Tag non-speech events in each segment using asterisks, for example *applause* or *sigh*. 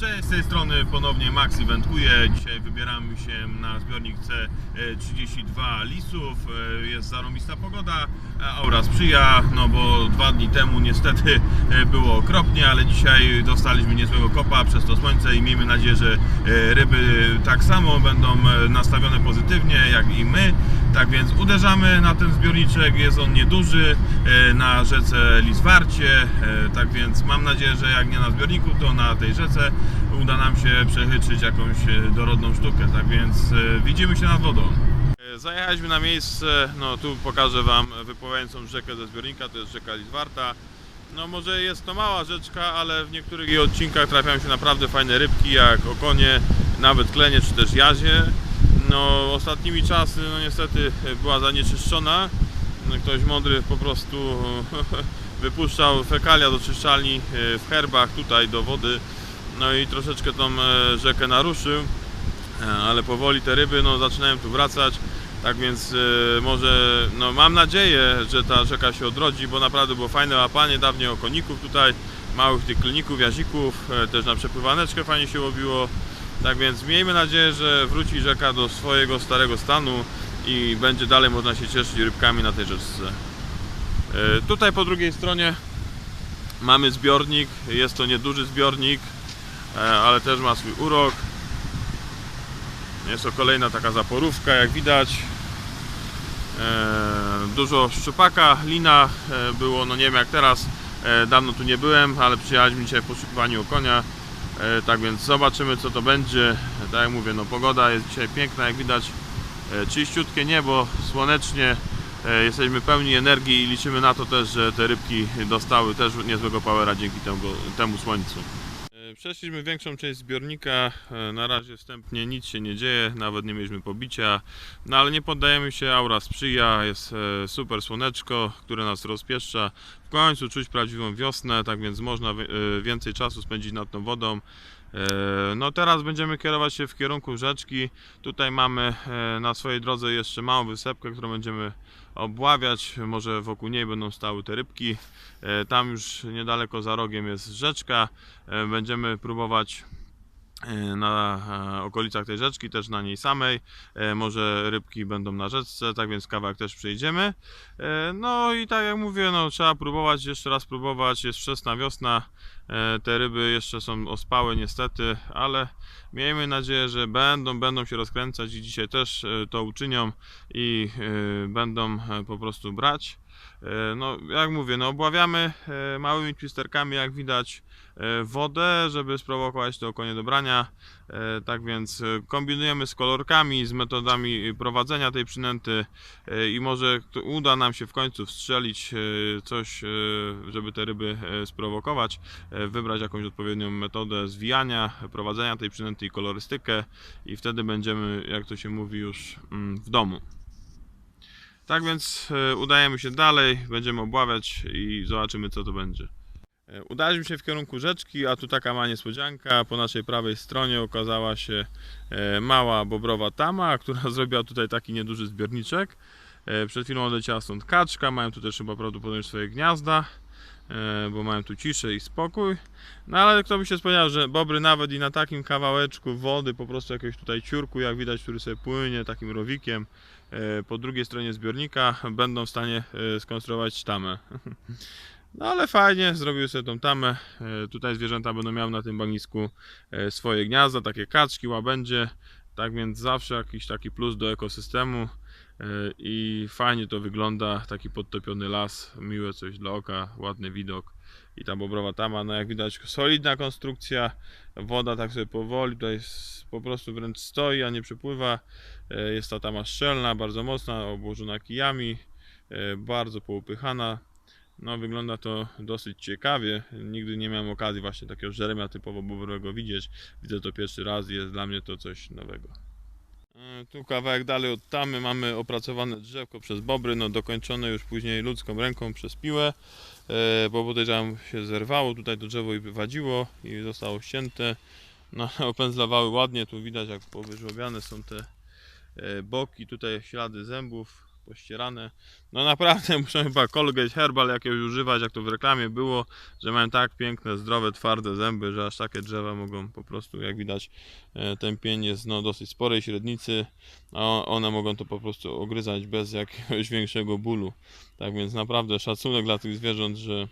Cześć, z tej strony ponownie Maxi wędkuje. Dzisiaj wybieramy się na zbiornik C32 Lisów. E, Jest zarąbista pogoda, a aura sprzyja, no bo dwa dni temu niestety e, było okropnie, ale dzisiaj dostaliśmy niezłego kopa przez to słońce i miejmy nadzieję, że e, ryby tak samo będą e, nastawione pozytywnie jak i my. Tak więc uderzamy na ten zbiorniczek, jest on nieduży, e, na rzece Liswarcie, e, tak więc mam nadzieję, że jak nie na zbiorniku, to na tej rzece uda nam się przechytrzyć jakąś e, dorodną sztukę, tak więc widzimy się nad wodą. Zajechaliśmy na miejsce, no tu pokażę Wam wypływającą rzekę ze zbiornika, to jest rzeka Liswarta. No może jest to mała rzeczka, ale w niektórych jej odcinkach trafiają się naprawdę fajne rybki, jak okonie, nawet klenie czy też jazie. No ostatnimi czasy no niestety była zanieczyszczona. No, Ktoś mądry po prostu *laughs* wypuszczał fekalia do czyszczalni e, w herbach tutaj do wody. No i troszeczkę tą e, rzekę naruszył. E, ale powoli te ryby no, zaczynają tu wracać. Tak więc może, no mam nadzieję, że ta rzeka się odrodzi, bo naprawdę było fajne łapanie dawniej okoników tutaj, małych tych kliników, jazików, też na przepływaneczkę fajnie się łowiło. Tak więc miejmy nadzieję, że wróci rzeka do swojego starego stanu i będzie dalej można się cieszyć rybkami na tej rzeczce. E, Tutaj po drugiej stronie mamy zbiornik, jest to nieduży zbiornik, e, ale też ma swój urok. Jest to kolejna taka zaporówka, jak widać. E, Dużo szczupaka, lina było, no nie wiem jak teraz, dawno tu nie byłem, ale przyjechaliśmy dzisiaj w poszukiwaniu konia. E, Tak więc zobaczymy co to będzie. Tak jak mówię, no pogoda jest dzisiaj piękna, jak widać e, czyściutkie niebo, słonecznie. E, Jesteśmy pełni energii i liczymy na to też, że te rybki dostały też niezłego powera dzięki temu, temu słońcu. Przeszliśmy większą część zbiornika, e, na razie wstępnie nic się nie dzieje, nawet nie mieliśmy pobicia, no ale nie poddajemy się, aura sprzyja, jest e, super słoneczko, które nas rozpieszcza. W końcu czuć prawdziwą wiosnę, tak więc można e, więcej czasu spędzić nad tą wodą. E, No teraz będziemy kierować się w kierunku rzeczki. Tutaj mamy e, na swojej drodze jeszcze małą wysepkę, którą będziemy obławiać. Może wokół niej będą stały te rybki. E, Tam już niedaleko za rogiem jest rzeczka. Będziemy próbować na e, okolicach tej rzeczki, też na niej samej. E, Może rybki będą na rzeczce, tak więc kawałek też przejdziemy. E, No i tak jak mówię, no, trzeba próbować, jeszcze raz próbować. Jest wczesna wiosna, e, te ryby jeszcze są ospałe niestety, ale miejmy nadzieję, że będą, będą się rozkręcać i dzisiaj też e, to uczynią i e, będą e, po prostu brać. E, No, jak mówię, no obławiamy e, małymi twisterkami, jak widać, e, wodę, żeby sprowokować to konie do brania. Tak więc kombinujemy z kolorkami, z metodami prowadzenia tej przynęty i może uda nam się w końcu wstrzelić coś, żeby te ryby sprowokować, wybrać jakąś odpowiednią metodę zwijania, prowadzenia tej przynęty i kolorystykę i wtedy będziemy, jak to się mówi, już mm, w domu. Tak więc e, udajemy się dalej, będziemy obławiać i zobaczymy co to będzie. E, Udaliśmy się w kierunku rzeczki, a tu taka ma niespodzianka. Po naszej prawej stronie okazała się e, mała bobrowa tama, która *laughs* zrobiła tutaj taki nieduży zbiorniczek. Przed chwilą odleciała stąd kaczka, mają tu też chyba prawdopodobnie swoje gniazda, bo mają tu ciszę i spokój. No ale kto by się spodziewał, że bobry nawet i na takim kawałeczku wody, po prostu jakiegoś tutaj ciurku, jak widać, który sobie płynie takim rowikiem, po drugiej stronie zbiornika będą w stanie e, skonstruować tamę. *laughs* No ale fajnie, zrobił sobie tą tamę. E, Tutaj zwierzęta będą miały na tym bagnisku e, swoje gniazda, takie kaczki, łabędzie. Tak więc zawsze jakiś taki plus do ekosystemu e, i fajnie to wygląda, taki podtopiony las, miłe coś dla oka, ładny widok. I ta bobrowa tama, no jak widać solidna konstrukcja, woda tak sobie powoli tutaj po prostu wręcz stoi, a nie przepływa. E, Jest ta tama szczelna, bardzo mocna, obłożona kijami, e, bardzo poupychana. No, wygląda to dosyć ciekawie. Nigdy nie miałem okazji właśnie takiego żeremia typowo bobrowego widzieć. Widzę to pierwszy raz i jest dla mnie to coś nowego. E, Tu kawałek dalej od tamy mamy opracowane drzewko przez bobry, no dokończone już później ludzką ręką przez piłę, e, bo podejrzewam się zerwało tutaj to drzewo i wywadziło i zostało ścięte. No, *laughs* opędzlowały ładnie, tu widać jak powyżłobiane są te e, boki, tutaj ślady zębów, pościerane. No naprawdę *laughs* muszę chyba Colgate Herbal jakiegoś używać, jak to w reklamie było, że mają tak piękne, zdrowe, twarde zęby, że aż takie drzewa mogą po prostu, jak widać, e, ten pień jest no, dosyć sporej średnicy, a one mogą to po prostu ogryzać bez jakiegoś *laughs* większego bólu. Tak więc naprawdę szacunek dla tych zwierząt, że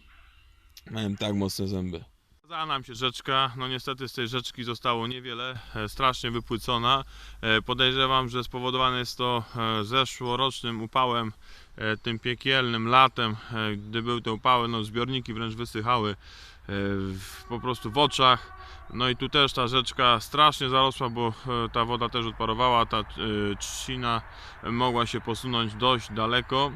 mają tak mocne zęby. Zała nam się rzeczka, no niestety z tej rzeczki zostało niewiele, e, strasznie wypłycona. E, Podejrzewam, że spowodowane jest to e, zeszłorocznym upałem, tym piekielnym latem, gdy były te upały, no zbiorniki wręcz wysychały po prostu w oczach. No i tu też ta rzeczka strasznie zarosła, bo ta woda też odparowała, ta trzcina mogła się posunąć dość daleko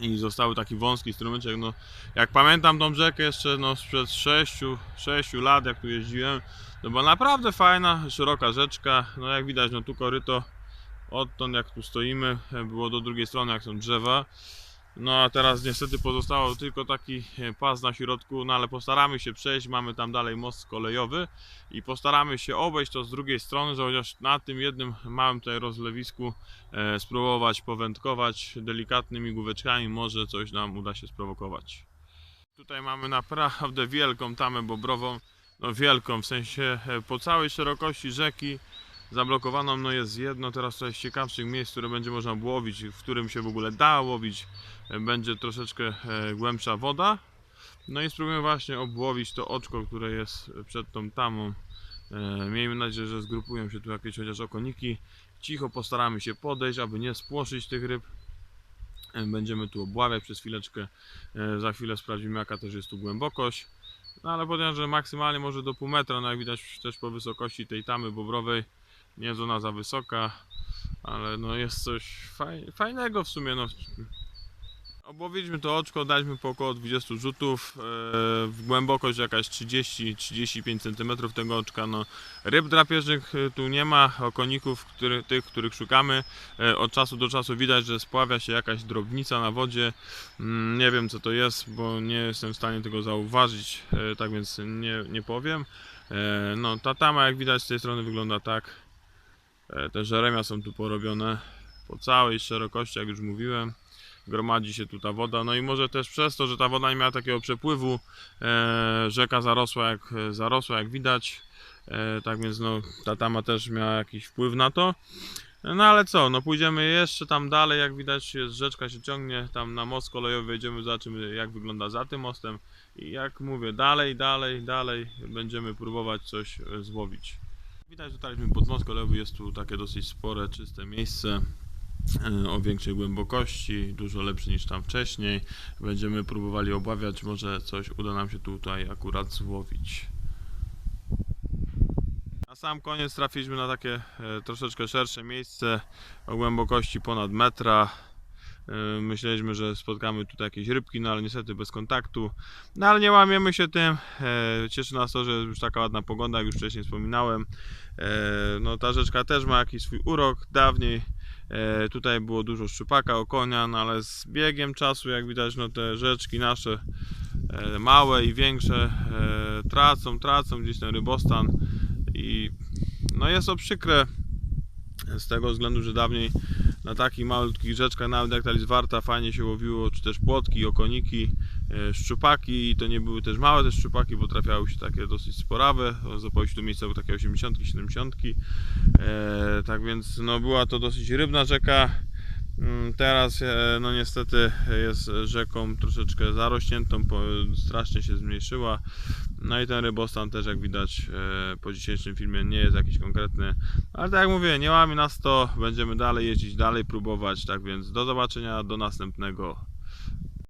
i zostały taki wąski strumyczek. No, jak pamiętam tą rzekę jeszcze no, sprzed 6, 6 lat, jak tu jeździłem, to była naprawdę fajna, szeroka rzeczka. No jak widać, no tu koryto odtąd jak tu stoimy, było do drugiej strony jak są drzewa. No a teraz niestety pozostało tylko taki e, pas na środku, no ale postaramy się przejść, mamy tam dalej most kolejowy i postaramy się obejść to z drugiej strony, że chociaż na tym jednym małym tutaj rozlewisku e, spróbować powędkować delikatnymi główeczkami, może coś nam uda się sprowokować. Tutaj mamy naprawdę wielką tamę bobrową, no wielką, w sensie e, po całej szerokości rzeki zablokowaną no jest jedno teraz tutaj z ciekawszych miejsc, które będzie można łowić, w którym się w ogóle da łowić, E, będzie troszeczkę e, głębsza woda. No i spróbujemy właśnie obłowić to oczko, które jest przed tą tamą. E, Miejmy nadzieję, że zgrupują się tu jakieś chociaż okoniki. Cicho postaramy się podejść, aby nie spłoszyć tych ryb. Będziemy tu obławiać przez chwileczkę. Za chwilę sprawdzimy jaka też jest tu głębokość. No ale podejrzewam, że maksymalnie może do pół metra, no jak widać też po wysokości tej tamy bobrowej. Nie jest ona za wysoka, ale no jest coś faj, fajnego w sumie. No. Obłowiliśmy to oczko, daliśmy po około 20 rzutów, e, w głębokość jakaś 30-35 cm tego oczka. No, ryb drapieżnych e, tu nie ma, okoników, który, tych, których szukamy. E, Od czasu do czasu widać, że spławia się jakaś drobnica na wodzie. Mm, Nie wiem co to jest, bo nie jestem w stanie tego zauważyć, tak więc nie, nie powiem. No, ta tama jak widać z tej strony wygląda tak. E, Te żeremia są tu porobione po całej szerokości, jak już mówiłem gromadzi się tu ta woda. No i może też przez to, że ta woda nie miała takiego przepływu, e, rzeka zarosła jak zarosła, jak widać. E, tak więc no, ta tama też miała jakiś wpływ na to. No ale co, no pójdziemy jeszcze tam dalej, jak widać jest rzeczka się ciągnie, tam na most kolejowy wejdziemy, zobaczymy jak wygląda za tym mostem i jak mówię, dalej, dalej, dalej będziemy próbować coś złowić. Widać, że dotarliśmy pod most kolejowy, jest tu takie dosyć spore, czyste miejsce e, o większej głębokości, dużo lepszy niż tam wcześniej. Będziemy próbowali obławiać, może coś uda nam się tutaj akurat złowić. Na sam koniec trafiliśmy na takie e, troszeczkę szersze miejsce o głębokości ponad metra. E, Myśleliśmy, że spotkamy tutaj jakieś rybki, no ale niestety bez kontaktu. No ale nie łamiemy się tym. E, Cieszy nas to, że jest już taka ładna pogoda, jak już wcześniej wspominałem. E, No ta rzeczka też ma jakiś swój urok. Dawniej tutaj było dużo szczupaka, okonia, no ale z biegiem czasu, jak widać, no te rzeczki nasze małe i większe tracą, tracą gdzieś ten rybostan i no jest to przykre z tego względu, że dawniej na takich malutkich rzeczkach, nawet jak ta lizwarta, fajnie się łowiło, czy też płotki, okoniki, e, szczupaki i to nie były też małe te szczupaki, bo trafiały się takie dosyć sporawe, zapały się tu miejsca takie 80 70 E, tak więc no, była to dosyć rybna rzeka. Mm, Teraz e, no niestety jest rzeką troszeczkę zarośniętą, strasznie się zmniejszyła. No i ten rybostan też jak widać e, po dzisiejszym filmie nie jest jakiś konkretny. Ale tak jak mówię, nie łamie nas to, będziemy dalej jeździć, dalej próbować. Tak więc do zobaczenia, do następnego